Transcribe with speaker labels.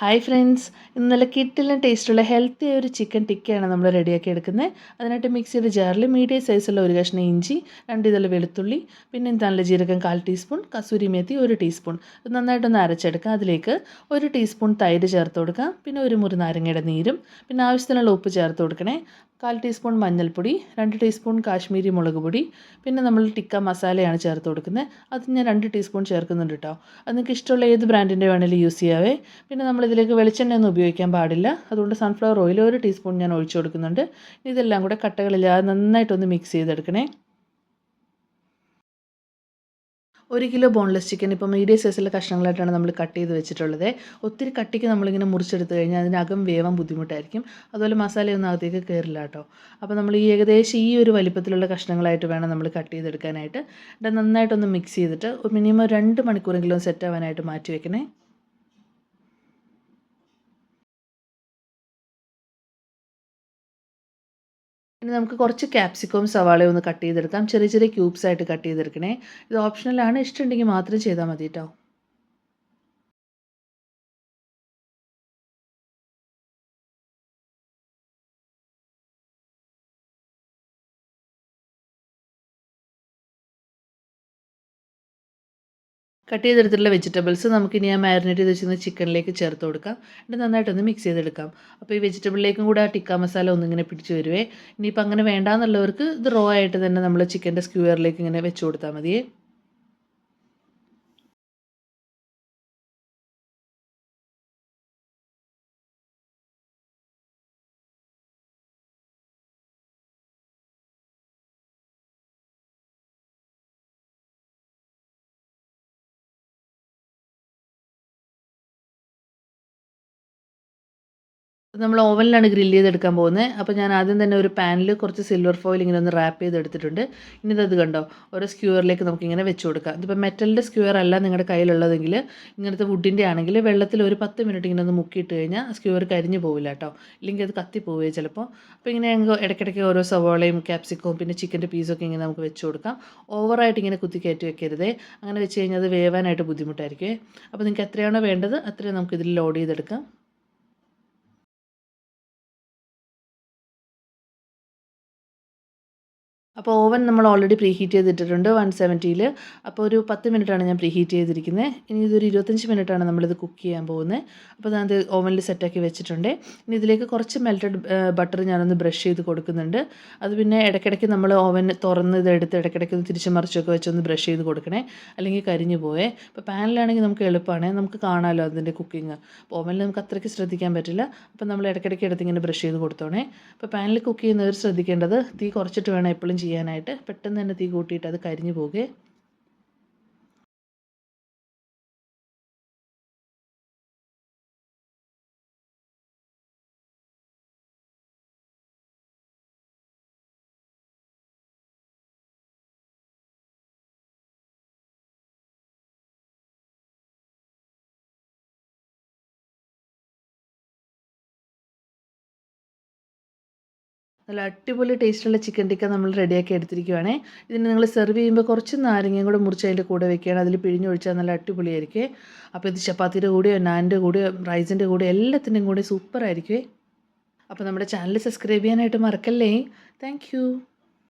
Speaker 1: Hi friends ഇന്നലെ കിറ്റിലും ടേസ്റ്റുള്ള healthy ഒരു ചിക്കൻ ടിക്കയാണ് നമ്മൾ റെഡിയാക്കി എടുക്കുന്നത്. അതിനായിട്ട് മിക്സിയുടെ ജാറിൽ മീഡിയം സൈസുള്ള ഒരു കഷ്ണം ഇഞ്ചി രണ്ട് ഇതൾ വെളുത്തുള്ളി പിന്നെ നല്ല ജീരകം കാൽ ടീസ്പൂൺ കസൂരി മേത്തി ഒരു ടീസ്പൂൺ ഇത് നന്നായിട്ടൊന്ന് അരച്ചെടുക്കുക അതിലേക്ക് ഒരു ടീസ്പൂൺ തൈര് ചേർത്ത് കൊടുക്കുക പിന്നെ ഒരു മുറി നാരങ്ങയുടെ നീരും പിന്നെ ആവശ്യത്തിനുള്ള ഉപ്പ് ചേർത്ത് കൊടുക്കണേ. കാൽ ടീസ്പൂൺ മഞ്ഞൾപ്പൊടി രണ്ട് ടീസ്പൂൺ കാശ്മീരി മുളക് പൊടി പിന്നെ നമ്മൾ ടിക്ക മസാലയാണ് ചേർത്ത് കൊടുക്കുന്നത്. അത് ഞാൻ രണ്ട് ടീസ്പൂൺ ചേർക്കുന്നുണ്ട് കേട്ടോ അത് നിങ്ങൾക്ക് ഇഷ്ടമുള്ള ഏത് ബ്രാൻഡിന്റെ വേണമെങ്കിലും യൂസ് ചെയ്യാവേ. പിന്നെ നമ്മളിതിലേക്ക് വെളിച്ചെണ്ണ ഒന്നും ഉപയോഗിക്കാൻ പാടില്ല. അതുകൊണ്ട് സൺഫ്ലവർ ഓയിൽ ഒരു ടീസ്പൂൺ ഞാൻ ഒഴിച്ചു കൊടുക്കുന്നുണ്ട്. ഇതെല്ലാം കൂടെ കട്ടകളില്ലാതെ നന്നായിട്ടൊന്ന് മിക്സ് ചെയ്തെടുക്കണേ. ഒരു കിലോ ബോൺലെസ് ചിക്കൻ ഇപ്പോൾ മീഡിയം സൈസിലെ കഷ്ണങ്ങളായിട്ടാണ് നമ്മൾ കട്ട് ചെയ്ത് വെച്ചിട്ടുള്ളത്. ഒത്തിരി കട്ടിക്ക് നമ്മളിങ്ങനെ മുറിച്ചെടുത്ത് കഴിഞ്ഞാൽ അതിനകം വേവാൻ ബുദ്ധിമുട്ടായിരിക്കും. അതുപോലെ മസാലയൊന്നും അകത്തേക്ക് കയറില്ല കേട്ടോ. അപ്പോൾ നമ്മൾ ഈ ഏകദേശം ഈ ഒരു വലിപ്പത്തിലുള്ള കഷ്ണങ്ങളായിട്ട് വേണം നമ്മൾ കട്ട് ചെയ്തെടുക്കാനായിട്ട്. നന്നായിട്ടൊന്ന് മിക്സ് ചെയ്തിട്ട് മിനിമം രണ്ട് മണിക്കൂറെങ്കിലും സെറ്റ് ആവാനായിട്ട് മാറ്റി വെക്കണേ. ഇനി നമുക്ക് കുറച്ച് ക്യാപ്സിക്കവും സവാളയും ഒന്ന് കട്ട് ചെയ്തെടുക്കാം. ചെറിയ ചെറിയ ക്യൂബ്സ് ആയിട്ട് കട്ട് ചെയ്തെടുക്കണേ. ഇത് ഓപ്ഷണലാണ് ഇഷ്ടമുണ്ടെങ്കിൽ മാത്രം ചെയ്താൽ മതി കേട്ടോ കട്ട് ചെയ്തെടുത്തിട്ടുള്ള വെജിറ്റബിൾസ് നമുക്കിനി ആ മാരിനേറ്റ് ചെയ്ത് വെച്ചിരുന്ന ചിക്കനിലേക്ക് ചേർത്ത് കൊടുക്കാം. എന്നിട്ട് നന്നായിട്ടൊന്ന് മിക്സ് ചെയ്തെടുക്കാം. അപ്പോൾ ഈ വെജിറ്റബിളിലേക്കും കൂടെ ആ ടിക്ക മസാല ഒന്നിങ്ങനെ പിടിച്ച് വരുവേ. ഇനിയിപ്പോൾ അങ്ങനെ വേണ്ടാന്നുള്ളവർക്ക് ഇത് റോ ആയിട്ട് തന്നെ നമ്മൾ ചിക്കന്റെ സ്ക്യൂവറിലേക്ക് ഇങ്ങനെ വെച്ച് കൊടുത്താൽ മതിയേ. നമ്മൾ ഓവനിലാണ് ഗ്രില്ല് ചെയ്തെടുക്കാൻ പോകുന്നത്. അപ്പോൾ ഞാൻ ആദ്യം തന്നെ ഒരു പാനിൽ കുറച്ച് സിൽവർ ഫോയിൽ ഇങ്ങനെ ഒന്ന് റാപ്പ് ചെയ്തെടുത്തിട്ടുണ്ട്. ഇനി ഇത് കണ്ടോ? ഓരോ സ്ക്യൂറിലേക്ക് നമുക്കിങ്ങനെ വെച്ച് കൊടുക്കാം. ഇതിപ്പോൾ മെറ്റലിന്റെ സ്ക്യൂർ അല്ല നിങ്ങളുടെ കയ്യിലുള്ളതെങ്കിൽ ഇങ്ങനത്തെ വുഡിന്റെ ആണെങ്കിൽ വെള്ളത്തിൽ ഒരു പത്ത് മിനിറ്റ് ഇങ്ങനെ ഒന്ന് മുക്കിയിട്ട് കഴിഞ്ഞാൽ സ്ക്യൂർ കരിഞ്ഞു പോവില്ല കേട്ടോ. ഇല്ലെങ്കിൽ അത് കത്തി പോവുകയോ ചിലപ്പോൾ. അപ്പോൾ ഇങ്ങനെ ഇടയ്ക്കിടയ്ക്ക് ഓരോ സവോളയും ക്യാപ്സിക്കവും പിന്നെ ചിക്കന്റെ പീസൊക്കെ ഇങ്ങനെ നമുക്ക് വെച്ച് കൊടുക്കാം. ഓവറായിട്ട് ഇങ്ങനെ കുത്തി കയറ്റി വെക്കരുതേ. അങ്ങനെ വെച്ച് കഴിഞ്ഞാൽ അത് വേവാനായിട്ട് ബുദ്ധിമുട്ടായിരിക്കും. അപ്പോൾ നിങ്ങൾക്ക് എത്രയാണോ വേണ്ടത് അത്രയും നമുക്കിതിൽ ലോഡ് ചെയ്തെടുക്കാം. അപ്പോൾ ഓവൻ നമ്മൾ ഓൾറെഡി പ്രീ ഹീറ്റ് ചെയ്തിട്ടിട്ടുണ്ട് വൺ സെവന്റിയിൽ അപ്പോൾ ഒരു പത്ത് മിനിറ്റാണ് ഞാൻ പ്രീ ഹീറ്റ് ചെയ്തിരിക്കുന്നത് ഇനി ഇതൊരു ഇരുപത്തഞ്ച് മിനിറ്റാണ് നമ്മളിത് കുക്ക് ചെയ്യാൻ പോകുന്നത് അപ്പോൾ ഞാനത് ഓവനിൽ സെറ്റാക്കി വെച്ചിട്ടുണ്ട്. ഇനി ഇതിലേക്ക് കുറച്ച് മെൽറ്റഡ് ബട്ടർ ഞാനൊന്ന് ബ്രഷ് ചെയ്ത് കൊടുക്കുന്നുണ്ട്. അത് പിന്നെ ഇടയ്ക്കിടയ്ക്ക് നമ്മൾ ഓവൻ തുറന്ന് ഇതെടുത്ത് ഇടയ്ക്കിടയ്ക്ക് ഒന്ന് തിരിച്ച് മറിച്ചൊക്കെ വെച്ചൊന്ന് ബ്രഷ് ചെയ്ത് കൊടുക്കണേ. അല്ലെങ്കിൽ കരിഞ്ഞു പോയേ അപ്പോൾ പാനിലാണെങ്കിൽ നമുക്ക് എളുപ്പമാണ് നമുക്ക് കാണാമല്ലോ അതിന്റെ കുക്കിംഗ് ഓവനിൽ നമുക്ക് അത്രയ്ക്ക് ശ്രദ്ധിക്കാൻ പറ്റില്ല. അപ്പോൾ നമ്മൾ ഇടയ്ക്കിടയ്ക്ക് എടുത്ത് ഇങ്ങനെ ബ്രഷ് ചെയ്ത് കൊടുത്തോണേ. അപ്പോൾ പാനിൽ കുക്ക് ചെയ്യുന്നവർ ശ്രദ്ധിക്കേണ്ടത് തീ കുറച്ചിട്ട് വേണം എപ്പോഴും ചെയ്യാനായിട്ട് പെട്ടെന്ന് തന്നെ തീ കൂട്ടിയിട്ട് അത് കരിഞ്ഞു പോകുകയെ നല്ല അടിപൊളി ടേസ്റ്റുള്ള ചിക്കൻ ടിക്ക നമ്മൾ റെഡിയാക്കി എടുത്തിരിക്കുവാണേ. ഇതിന് നിങ്ങൾ സെർവ് ചെയ്യുമ്പോൾ കുറച്ച് നാരങ്ങയും കൂടെ മുറിച്ച് അതിന്റെ കൂടെ വെക്കുകയാണ്. അതിൽ പിഴിഞ്ഞൊഴിച്ചാൽ നല്ല അടിപൊളിയായിരിക്കും. അപ്പോൾ ഇത് ചപ്പാത്തിയുടെ കൂടെയോ നാനിന്റെ കൂടെയോ റൈസിന്റെ കൂടെയോ എല്ലാത്തിന്റെയും കൂടെ സൂപ്പർ ആയിരിക്കുമേ അപ്പോൾ നമ്മുടെ ചാനൽ സബ്സ്ക്രൈബ് ചെയ്യാനായിട്ട് മറക്കല്ലേ. താങ്ക്